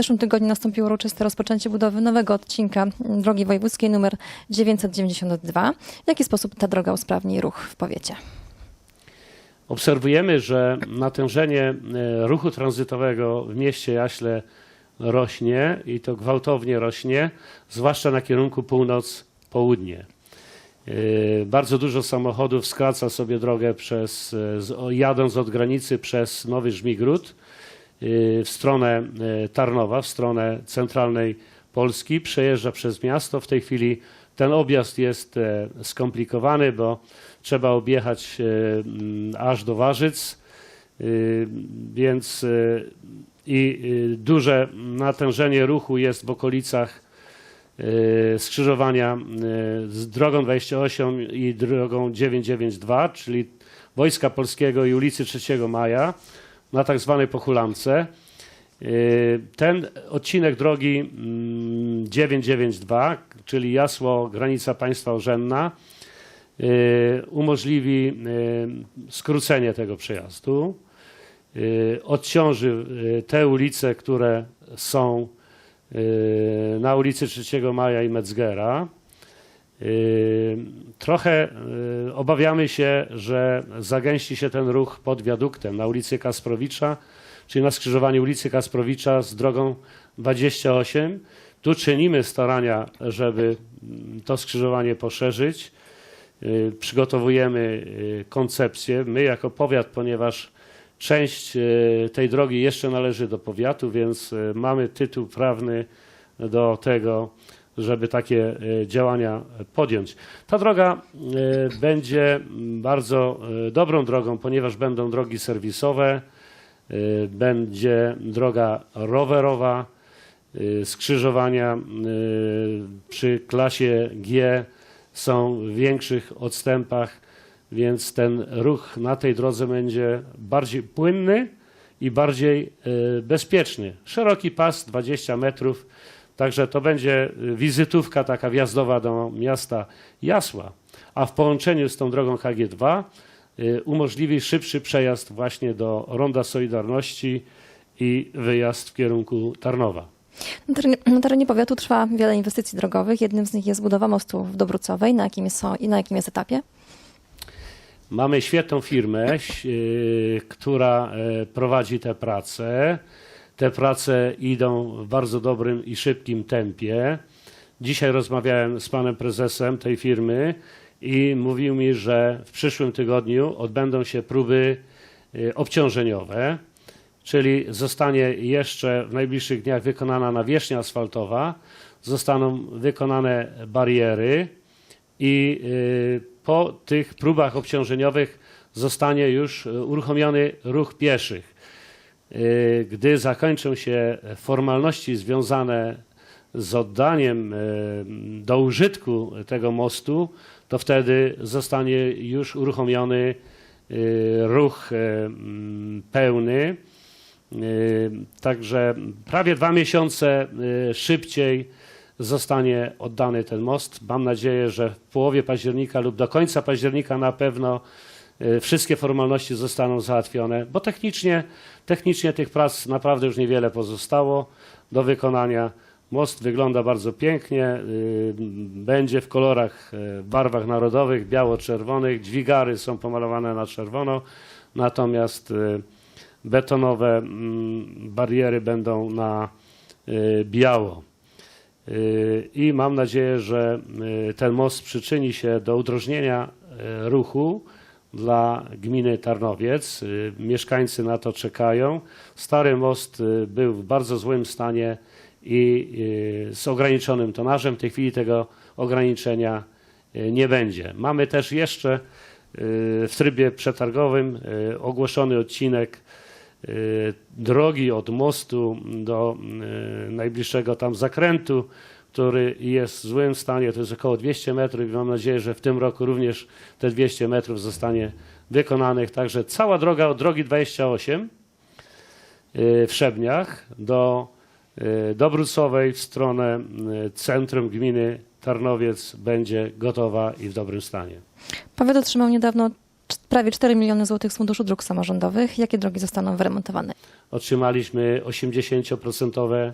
zeszłym tygodniu nastąpiło uroczyste rozpoczęcie budowy nowego odcinka drogi wojewódzkiej nr 992. W jaki sposób ta droga usprawni ruch w powiecie? Obserwujemy, że natężenie e, ruchu tranzytowego w mieście Jaśle rośnie i to gwałtownie rośnie, zwłaszcza na kierunku północ-południe. E, Bardzo dużo samochodów skraca sobie drogę przez, e, jadąc od granicy przez Nowy Żmigród w stronę e, Tarnowa, w stronę centralnej Polski, przejeżdża przez miasto. W tej chwili ten objazd jest e, skomplikowany, bo trzeba objechać e, aż do Warzyc, y, więc y, i y, duże natężenie ruchu jest w okolicach y, skrzyżowania y, z drogą 28 i drogą 992, czyli Wojska Polskiego i ulicy 3 Maja na tak zwanej Pochulance. Y, Ten odcinek drogi mm, 992, czyli Jasło, granica państwa orzenna, y, umożliwi y, skrócenie tego przejazdu, odciąży te ulice, które są na ulicy 3 Maja i Metzgera. Y, Trochę y, obawiamy się, że zagęści się ten ruch pod wiaduktem na ulicy Kasprowicza, czyli na skrzyżowaniu ulicy Kasprowicza z drogą 28. Tu czynimy starania, żeby mm, to skrzyżowanie poszerzyć. Y, Przygotowujemy koncepcję. My jako powiat, ponieważ część tej drogi jeszcze należy do powiatu, więc mamy tytuł prawny do tego, żeby takie y, działania podjąć. Ta droga y, będzie bardzo y, dobrą drogą, ponieważ będą drogi serwisowe, będzie droga rowerowa, skrzyżowania przy klasie G są w większych odstępach, więc ten ruch na tej drodze będzie bardziej płynny i bardziej bezpieczny. Szeroki pas 20 metrów, także to będzie y, wizytówka taka wjazdowa do miasta Jasła, a w połączeniu z tą drogą HG2 y, umożliwi szybszy przejazd właśnie do Ronda Solidarności i wyjazd w kierunku Tarnowa. Na terenie, na terenie powiatu trwa wiele inwestycji drogowych. Jednym z nich jest budowa mostu w Dobrucowej. Na jakim jest, i na jakim jest etapie? Mamy świetną firmę, y, która e, prowadzi te prace. Te prace idą w bardzo dobrym i szybkim tempie. Dzisiaj rozmawiałem z panem prezesem tej firmy i mówił mi, że w przyszłym tygodniu odbędą się próby y, obciążeniowe, czyli zostanie jeszcze w najbliższych dniach wykonana nawierzchnia asfaltowa, zostaną wykonane bariery i y, po tych próbach obciążeniowych zostanie już y, uruchomiony ruch pieszych. Y, Gdy zakończą się formalności związane z oddaniem y, do użytku tego mostu, to wtedy zostanie już uruchomiony y, ruch mm, pełny. Także prawie dwa miesiące szybciej zostanie oddany ten most. Mam nadzieję, że w połowie października lub do końca października na pewno wszystkie formalności zostaną załatwione, bo technicznie, technicznie tych prac naprawdę już niewiele pozostało do wykonania. Most wygląda bardzo pięknie, y, będzie w kolorach, y, barwach narodowych, biało-czerwonych, dźwigary są pomalowane na czerwono, natomiast y, betonowe mm, bariery będą na y, biało. I mam nadzieję, że ten most przyczyni się do udrożnienia ruchu dla gminy Tarnowiec. Y, Mieszkańcy na to czekają. Stary most y, był w bardzo złym stanie i y, z ograniczonym tonażem. W tej chwili tego ograniczenia nie będzie. Mamy też jeszcze w trybie przetargowym ogłoszony odcinek drogi od mostu do najbliższego tam zakrętu, który jest w złym stanie, to jest około 200 metrów i mam nadzieję, że w tym roku również te 200 metrów zostanie wykonanych. Także cała droga od drogi 28 y, w Szebniach do y, Dobrucowej w stronę y, centrum gminy Tarnowiec będzie gotowa i w dobrym stanie. Powiat otrzymał niedawno prawie 4 miliony złotych z Funduszu Dróg Samorządowych. Jakie drogi zostaną wyremontowane? Otrzymaliśmy 80%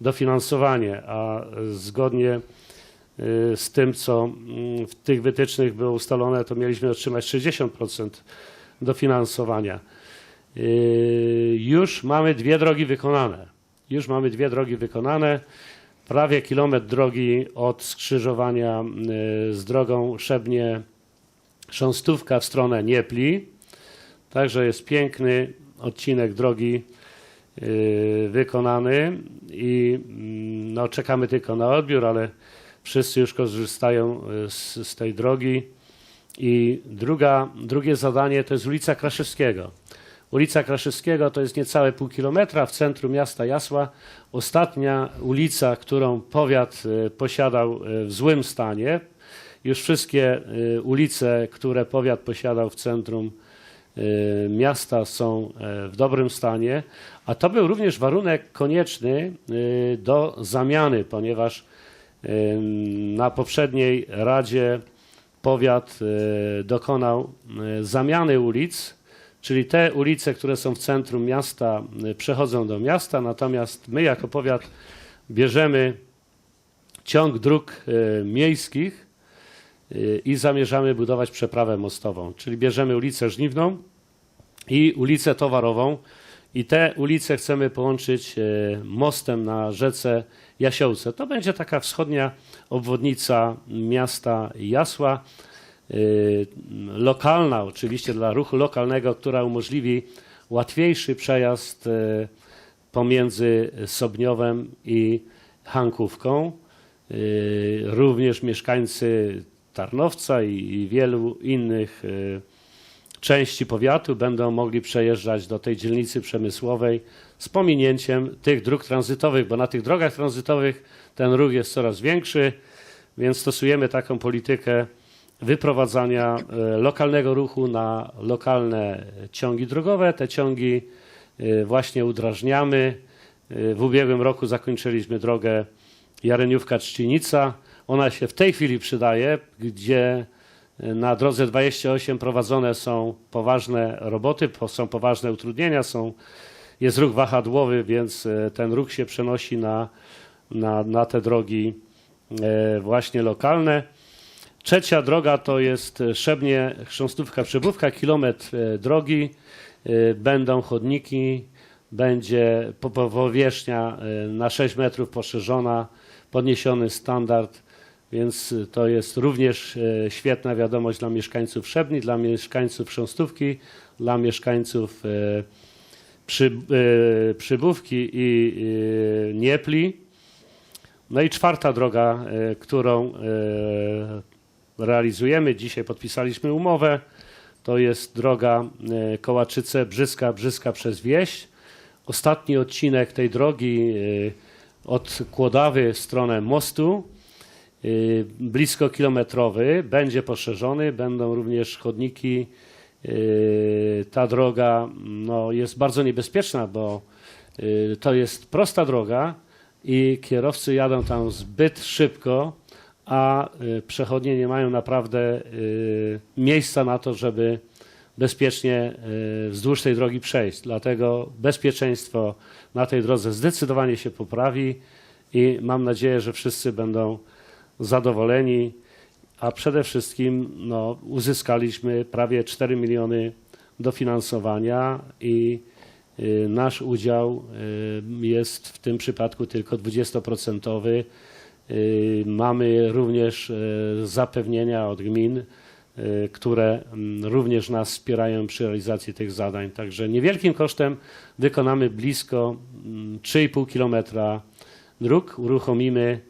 dofinansowanie, a zgodnie y, z tym, co mm, w tych wytycznych było ustalone, to mieliśmy otrzymać 60% dofinansowania. Y, Już mamy dwie drogi wykonane. Już mamy dwie drogi wykonane. Prawie kilometr drogi od skrzyżowania y, z drogą Szebnie Sząstówka w stronę Niepli. Także jest piękny odcinek drogi wykonany i mm, no, czekamy tylko na odbiór, ale wszyscy już korzystają y, z, z tej drogi. I druga, drugie zadanie to jest ulica Kraszewskiego. Ulica Kraszewskiego to jest niecałe pół kilometra w centrum miasta Jasła. Ostatnia ulica, którą powiat y, posiadał y, w złym stanie. Już wszystkie y, ulice, które powiat posiadał w centrum y, miasta są e, w dobrym stanie, a to był również warunek konieczny y, do zamiany, ponieważ y, na poprzedniej Radzie powiat y, dokonał y, zamiany ulic, czyli te ulice, które są w centrum miasta, y, przechodzą do miasta, natomiast my jako powiat bierzemy ciąg dróg y, miejskich y, i zamierzamy budować przeprawę mostową, czyli bierzemy ulicę Żniwną i ulicę Towarową i te ulice chcemy połączyć y, mostem na rzece Jasiołce. To będzie taka wschodnia obwodnica miasta Jasła, y, lokalna oczywiście dla ruchu lokalnego, która umożliwi łatwiejszy przejazd y, pomiędzy Sobniowem i Hankówką. Również mieszkańcy Tarnowca i, wielu innych części powiatu będą mogli przejeżdżać do tej dzielnicy przemysłowej z pominięciem tych dróg tranzytowych, bo na tych drogach tranzytowych ten ruch jest coraz większy, więc stosujemy taką politykę wyprowadzania e, lokalnego ruchu na lokalne ciągi drogowe. Te ciągi e, właśnie udrażniamy. E, W ubiegłym roku zakończyliśmy drogę Jareniówka-Trzcinica. Ona się w tej chwili przydaje, gdzie na drodze 28 prowadzone są poważne roboty, są poważne utrudnienia, są, jest ruch wahadłowy, więc e, ten ruch się przenosi na, na, na te drogi e, właśnie lokalne. Trzecia droga to jest Szebnie, Chrząstówka, Przybówka, kilometr e, drogi, e, będą chodniki, będzie po- po- powierzchnia e, na 6 metrów poszerzona, podniesiony standard, więc e, to jest również e, świetna wiadomość dla mieszkańców Szebni, dla mieszkańców Chrząstówki, dla mieszkańców e, e, Przybówki i Niepli. No i czwarta droga, którą realizujemy, dzisiaj podpisaliśmy umowę, to jest droga Kołaczyce Brzyska, Brzyska przez wieś. Ostatni odcinek tej drogi od Kłodawy w stronę mostu, blisko kilometrowy, będzie poszerzony, będą również chodniki. E, Ta droga no, jest bardzo niebezpieczna, bo e, to jest prosta droga i kierowcy jadą tam zbyt szybko, a y, przechodnie nie mają naprawdę y, miejsca na to, żeby bezpiecznie y, wzdłuż tej drogi przejść. Dlatego bezpieczeństwo na tej drodze zdecydowanie się poprawi i mam nadzieję, że wszyscy będą zadowoleni, a przede wszystkim no, uzyskaliśmy prawie 4 miliony dofinansowania i y, nasz udział y, jest w tym przypadku tylko 20%. Y, Mamy również zapewnienia od gmin, które mm, również nas wspierają przy realizacji tych zadań. Także niewielkim kosztem wykonamy blisko mm, 3,5 kilometra dróg, uruchomimy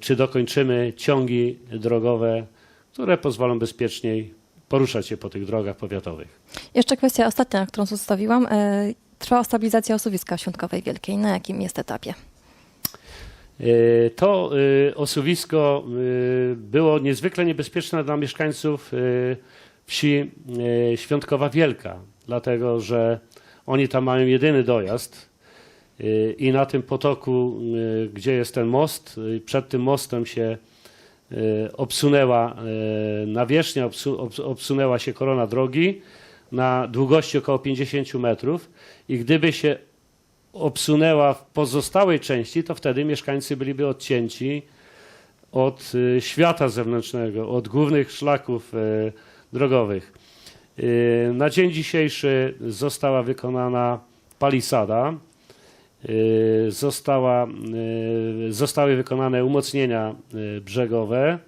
czy dokończymy ciągi drogowe, które pozwolą bezpieczniej poruszać się po tych drogach powiatowych. Jeszcze kwestia ostatnia, którą zostawiłam. E, Trwa stabilizacja osuwiska Świątkowej Wielkiej. Na jakim jest etapie? E, To e, osuwisko e, było niezwykle niebezpieczne dla mieszkańców wsi Świątkowa Wielka, dlatego że oni tam mają jedyny dojazd i na tym potoku, e, gdzie jest ten most, e, przed tym mostem się e, obsunęła nawierzchnia, obsu- obs- obsunęła się korona drogi na długości około 50 metrów i gdyby się obsunęła w pozostałej części, to wtedy mieszkańcy byliby odcięci od y, świata zewnętrznego, od głównych szlaków y, drogowych. Y, Na dzień dzisiejszy została wykonana palisada, y, została, y, zostały wykonane umocnienia y, brzegowe,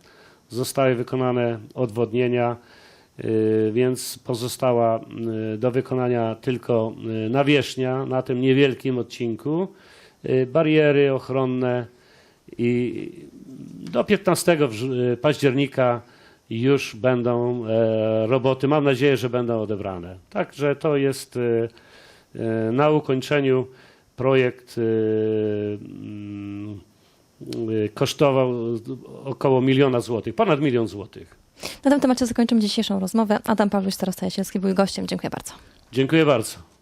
zostały wykonane odwodnienia, y, więc pozostała y, do wykonania tylko y, nawierzchnia na tym niewielkim odcinku, y, bariery ochronne i do 15 wrz- października już będą e, roboty. Mam nadzieję, że będą odebrane. Także to jest na ukończeniu projekt e, mm, e, kosztował około miliona złotych, ponad milion złotych. Na tym temacie zakończymy dzisiejszą rozmowę. Adam Pawluś, starosta jasielski, był gościem. Dziękuję bardzo. Dziękuję bardzo.